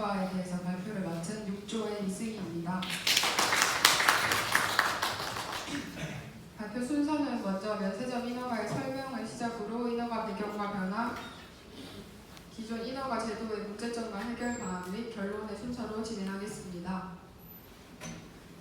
인허가에 대해서 발표를 맡은 6조의 이승희입니다. 발표 순서는 먼저 면세점 인허가의 설명을 시작으로 인허가 배경과 변화, 기존 인허가 제도의 문제점과 해결 방안 및 결론의 순서로 진행하겠습니다.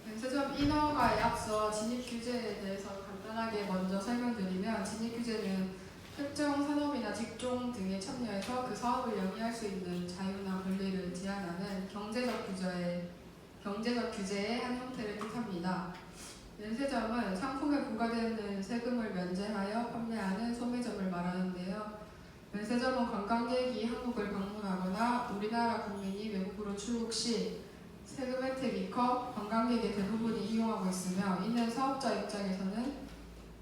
면세점 인허가에 앞서 진입 규제에 대해서 간단하게 먼저 설명드리면 진입 규제는 특정 산업이나 직종 등에 참여해서 그 사업을 영위할 수 있는 자유나 권리를 제한하는 경제적 규제의 경제적 규제의 한 형태를 뜻합니다. 면세점은 상품에 부과되는 세금을 면제하여 판매하는 소매점을 말하는데요. 면세점은 관광객이 한국을 방문하거나 우리나라 국민이 외국으로 출국 시 세금 혜택이 커 관광객의 대부분이 이용하고 있으며 이는 사업자 입장에서는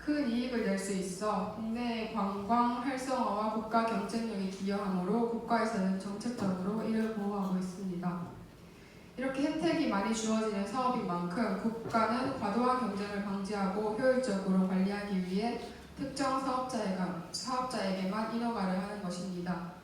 큰 이익을 낼 수 있어 국내의 관광 활성화와 국가 경쟁력에 기여하므로 국가에서는 정책적으로 이를 보호하고 있습니다. 이렇게 혜택이 많이 주어지는 사업인 만큼 국가는 과도한 경쟁을 방지하고 효율적으로 관리하기 위해 특정 사업자에게, 사업자에게만 인허가를 하는 것입니다.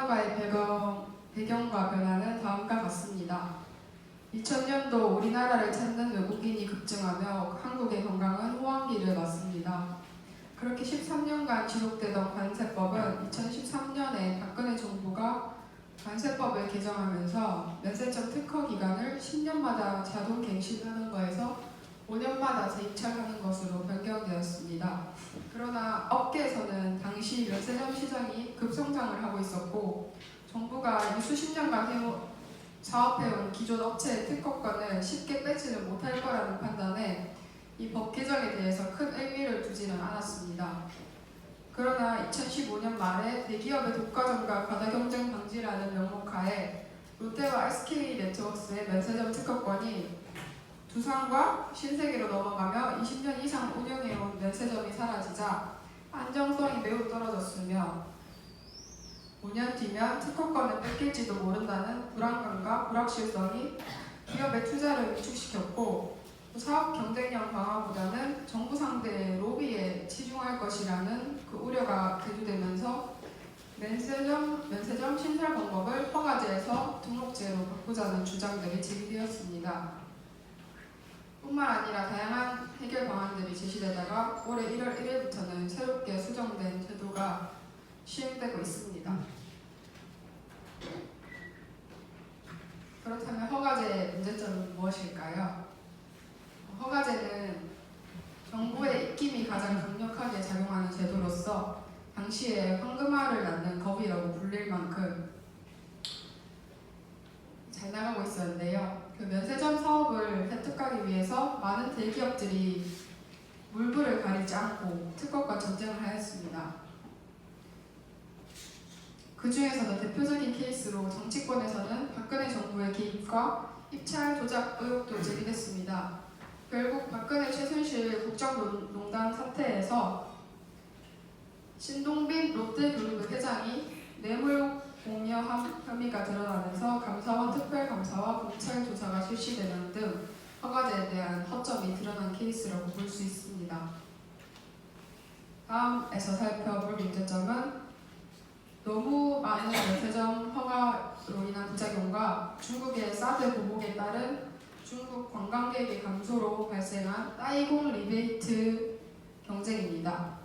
인허가의 배경, 배경과 변화는 다음과 같습니다. 2000년도 우리나라를 찾는 외국인이 급증하며 한국의 건강은 호황기를 맞습니다. 그렇게 13년간 지속되던 관세법은 2013년에 박근혜 정부가 관세법을 개정하면서 면세점 특허 기간을 10년마다 자동 갱신하는 거에서 5년마다 재입찰하는 것으로 변경되었습니다. 그러나 업계에서는 당시 면세점 시장이 급성장을 하고 있었고 정부가 이 수십 년간 해오, 사업해온 기존 업체의 특허권을 쉽게 뺏지는 못할 거라는 판단에 이 법 개정에 대해서 큰 의미를 두지는 않았습니다. 그러나 2015년 말에 대기업의 독과점과 과다 경쟁 방지라는 명목 하에 롯데와 SK 네트워크스의 면세점 특허권이 두산과 신세계로 넘어가며 20년 이상 운영해온 면세점이 사라지자 안정성이 매우 떨어졌으며 5년 뒤면 특허권을 뺏길지도 모른다는 불안감과 불확실성이 기업의 투자를 위축시켰고 사업 경쟁력 강화보다는 정부 상대 로비에 치중할 것이라는 그 우려가 대두되면서 면세점, 면세점 신설 방법을 허가제에서 등록제로 바꾸자는 주장들이 제기되었습니다. 뿐만 아니라 다양한 해결 방안들이 제시되다가 올해 1월 1일부터는 새롭게 수정된 제도가 시행되고 있습니다. 그렇다면 허가제의 문제점은 무엇일까요? 허가제는 정부의 입김이 가장 강력하게 작용하는 제도로서 당시에 황금알을 낳는 겁이라고 불릴 만큼 잘 나가고 있었는데요. 그 면세점 하기 위해서 많은 대기업들이 물불을 가리지 않고 특허과 전쟁을 하였습니다. 그 중에서도 대표적인 케이스로 정치권에서는 박근혜 정부의 개입과 입찰 조작 의혹도 제기됐습니다. 결국 박근혜 최순실 국정농단 사태에서 신동빈 롯데그룹의 회장이 뇌물 공여 함- 혐의가 드러나면서 감사원 특별감사와 검찰 조사가 실시되는 등 허가제에 대한 허점이 드러난 케이스라고 볼 수 있습니다. 다음에서 살펴볼 문제점은 너무 많은 면세점 허가로 인한 부작용과 중국의 사드 보복에 따른 중국 관광객의 감소로 발생한 따이공 리베이트 경쟁입니다.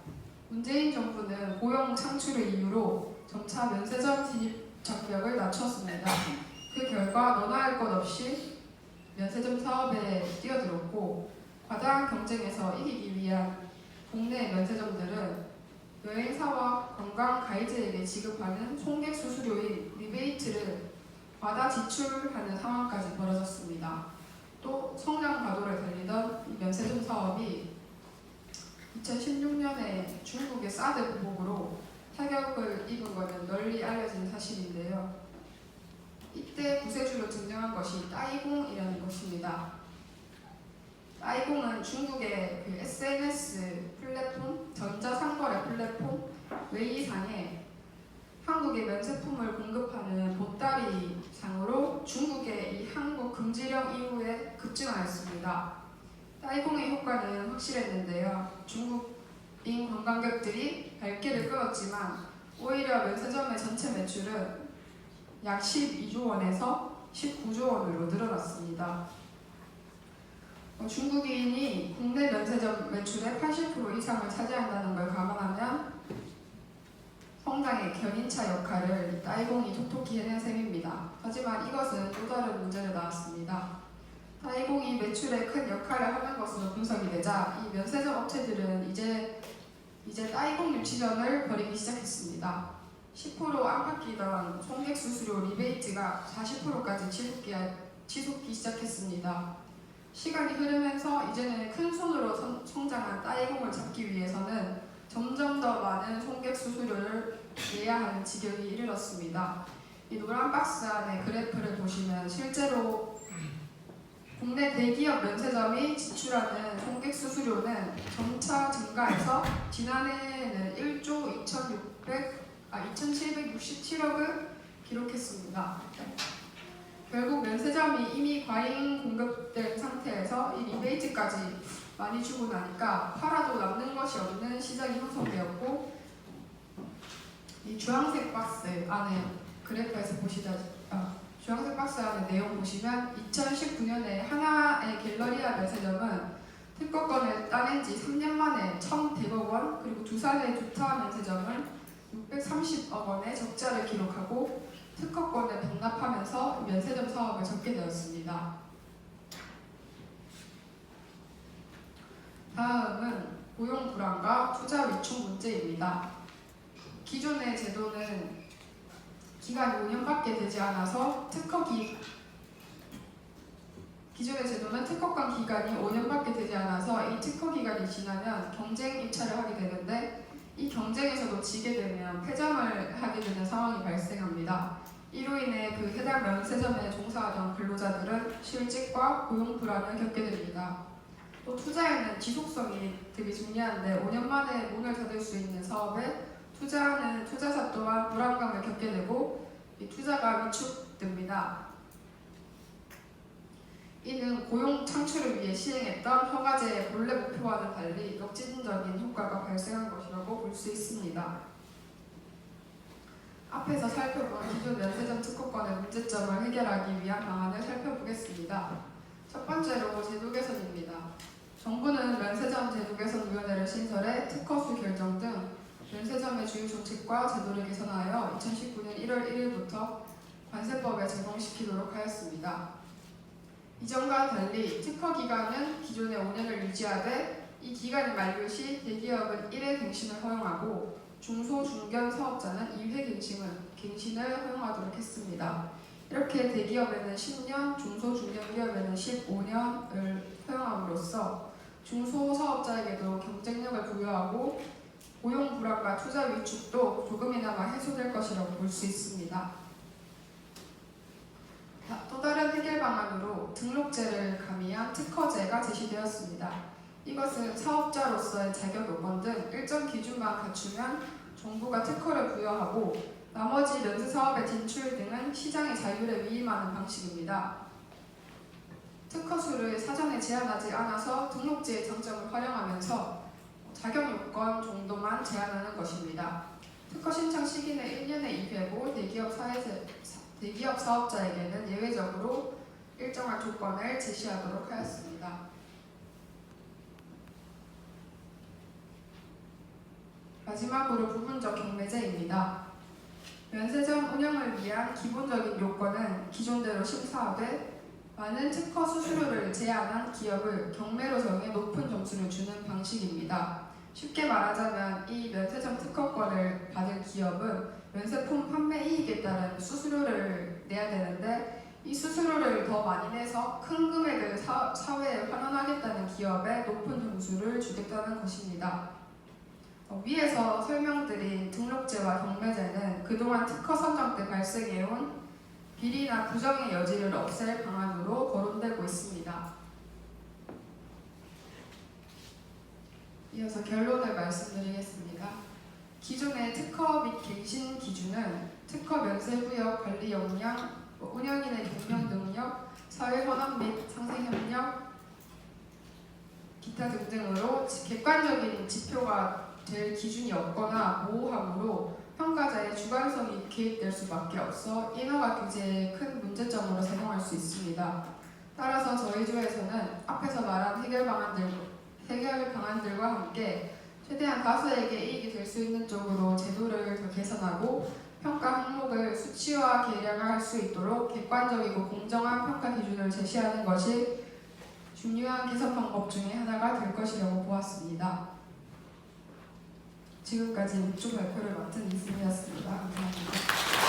문재인 정부는 고용 창출을 이유로 점차 면세점 진입 장벽을 낮췄습니다. 그 결과 너나 할 것 없이 면세점 사업에 뛰어들었고 과다한 경쟁에서 이기기 위한 국내 면세점들은 여행사와 관광 가이드에게 지급하는 송객 수수료인 리베이트를 과다 지출하는 상황까지 벌어졌습니다. 또 성장 과도를 달리던 이 면세점 사업이 2016년에 중국의 사드 보복으로 타격을 입은 것은 널리 알려진 사실인데요. 이때 구세주로 등장한 것이 따이공이라는 것입니다. 따이공은 중국의 그 SNS 플랫폼, 전자상거래 플랫폼 웨이상에 한국의 면세품을 공급하는 보따리 상으로 중국의 이 한국 금지령 이후에 급 급증하였습니다. 따이공의 효과는 확실했는데요. 중국인 관광객들이 발길을 끌었지만 오히려 면세점의 전체 매출은 약 12조 원에서 19조 원으로 늘어났습니다. 어, 중국인이 국내 면세점 매출의 80% 이상을 차지한다는 걸 감안하면 성장의 견인차 역할을 따이공이 톡톡히 해낸 셈입니다. 하지만 이것은 또 다른 문제를 낳았습니다. 따이공이 매출에 큰 역할을 하는 것으로 분석이 되자 이 면세점 업체들은 이제 이제 따이공 유치전을 벌이기 시작했습니다. 10% 안팎이던 송객 수수료 리베이트가 40%까지 치솟기, 치솟기 시작했습니다. 시간이 흐르면서 이제는 큰 손으로 성- 성장한 따이공을 잡기 위해서는 점점 더 많은 송객 수수료를 내야 하는 지경이 이르렀습니다. 이 노란 박스 안에 그래프를 보시면 실제로 국내 대기업 면세점이 지출하는 송객 수수료는 점차 증가해서 지난해에는 1조 2,600, 아 2,767억을 기록했습니다. 결국 면세점이 이미 과잉 공급된 상태에서 이 리베이트까지 많이 주고 나니까 팔아도 남는 것이 없는 시장이 형성되었고 이 주황색 박스 안에 그래프에서 보시다 아, 주황색 박스 안에 내용 보시면 2019년에 하나의 갤러리아 면세점은 특허권을 따낸 지 3년 만에 1,100억 원 그리고 두산의 두타 면세점은 630억 원의 적자를 기록하고 특허권을 반납하면서 면세점 사업을 접게 되었습니다. 다음은 고용 불안과 투자 위축 문제입니다. 기존의 제도는 기간이 5년밖에 되지 않아서 특허 기 기존의 제도는 특허권 기간이 5년밖에 되지 않아서 이 특허 기간이 지나면 경쟁 입찰을 하게 되는데 이 경쟁에서도 지게 되면 폐점을 하게 되는 상황이 발생합니다. 이로 인해 그 해당 면세점에 종사하던 근로자들은 실직과 고용 불안을 겪게 됩니다. 또 투자에는 지속성이 되게 중요한데 5년 만에 문을 닫을 수 있는 사업에 투자하는 투자사 또한 불안감을 겪게 되고 이 투자가 위축됩니다. 이는 고용 창출을 위해 시행했던 허가제의 본래 목표와는 달리 역진적인 효과가 발생한 것이라고 볼 수 있습니다. 앞에서 살펴본 기존 면세점 특허권의 문제점을 해결하기 위한 방안을 살펴보겠습니다. 첫 번째로 제도 개선입니다. 정부는 면세점 제도 개선 위원회를 신설해 특허수 결정 등 면세점의 주요 정책과 제도를 개선하여 2019년 1월 1일부터 관세법에 적용시키도록 하였습니다. 이전과 달리 특허 기간은 기존의 5년을 유지하되 이 기간이 만료 시 대기업은 1회 갱신을 허용하고 중소 중견 사업자는 2회 갱신을, 갱신을 허용하도록 했습니다. 이렇게 대기업에는 10년, 중소 중견 기업에는 15년을 허용함으로써 중소 사업자에게도 경쟁력을 부여하고 고용 불안과 투자 위축도 조금이나마 해소될 것이라고 볼 수 있습니다. 다른 해결 방안으로 등록제를 가미한 특허제가 제시되었습니다. 이것은 사업자로서의 자격 요건 등 일정 기준만 갖추면 정부가 특허를 부여하고 나머지 면세 사업의 진출 등은 시장의 자율에 위임하는 방식입니다. 특허 수를 사전에 제한하지 않아서 등록제의 장점을 활용하면서 자격 요건 정도만 제한하는 것입니다. 특허 신청 시기는 1년에 2회고 대기업 사회세, 대기업 사업자에게는 예외적으로 일정한 조건을 제시하도록 하였습니다. 마지막으로 부분적 경매제입니다. 면세점 운영을 위한 기본적인 요건은 기존대로 심사하되 많은 특허 수수료를 제한한 기업을 경매로 정해 높은 점수를 주는 방식입니다. 쉽게 말하자면 이 면세점 특허권을 받은 기업은 면세품 판매 이익에 따른 수수료를 내야 되는데 이 수수료를 더 많이 내서 큰 금액을 사, 사회에 환원하겠다는 기업에 높은 점수를 주겠다는 것입니다. 어, 위에서 설명드린 등록제와 경매제는 그동안 특허 선정 때 발생해온 비리나 부정의 여지를 없앨 방안으로 거론되고 있습니다. 이어서 결론을 말씀드리겠습니다. 기존의 특허 및 갱신 기준은 특허 면세 구역 관리 역량, 뭐 운영인의 경영 능력, 사회 현황 및 상생 협력, 기타 등등으로 객관적인 지표가 될 기준이 없거나 모호함으로 평가자의 주관성이 개입될 수밖에 없어 인허가 규제의 큰 문제점으로 작용할 수 있습니다. 따라서 저희 조에서는 앞에서 말한 해결 방안들 해결 방안들과 함께 최대한 다수에게 이익이 될 수 있는 쪽으로 제도를 더 개선하고 평가 항목을 수치화 계량할 수 있도록 객관적이고 공정한 평가 기준을 제시하는 것이 중요한 개선 방법 중에 하나가 될 것이라고 보았습니다. 지금까지 묵주 발표를 맡은 이승이었습니다. 감사합니다.